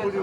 পুজো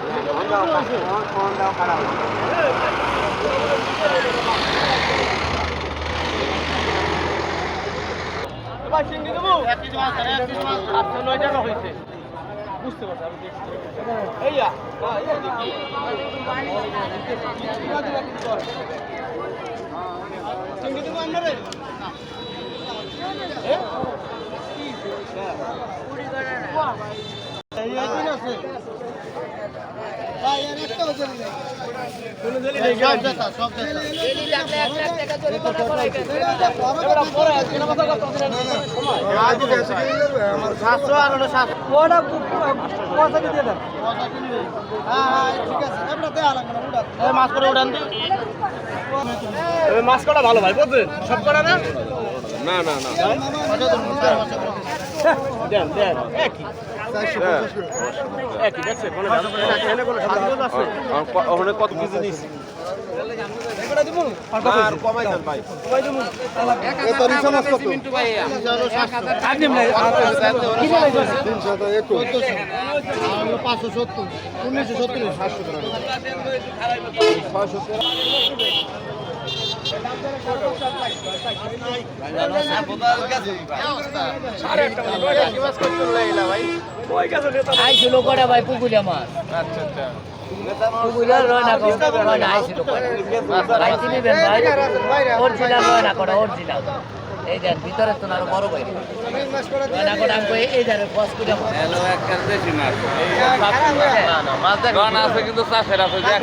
সাতশো আর হলো সাতশো ওটা পয়সা দিয়ে দেন হ্যাঁ মাছ করে উড়ান মাছ কটা ভালো ভাই বুঝলেন সব কটা না। না না না। দেন দেন। কোনো সাতশো আছে। ওখানে কত কেজি নিস পাঁচশো সত্তর উনিশশো সত্তর সাতশো টাকা। আইছিল কটা ভাই? পুকুরিয়া মাছ পুকুরিয়া রয় না কটা রয় আইছিল ভাই চিনিবেন ভাই? অরিজিনাল রয় কটা অরিজিনাল। এই দেন ভিতরে তো আরও বড় ভাই। রয় না কটা আমি এই দেন মাছ হ্যালো একটা দেশি মাছ না। না মাছ দেখ আছে কিন্তু চাষের আছে দেখ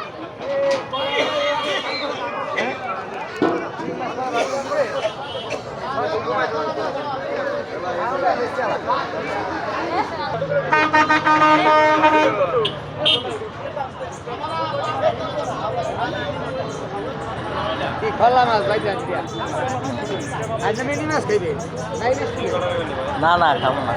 খোলা মাছ ভাই না না খাব না।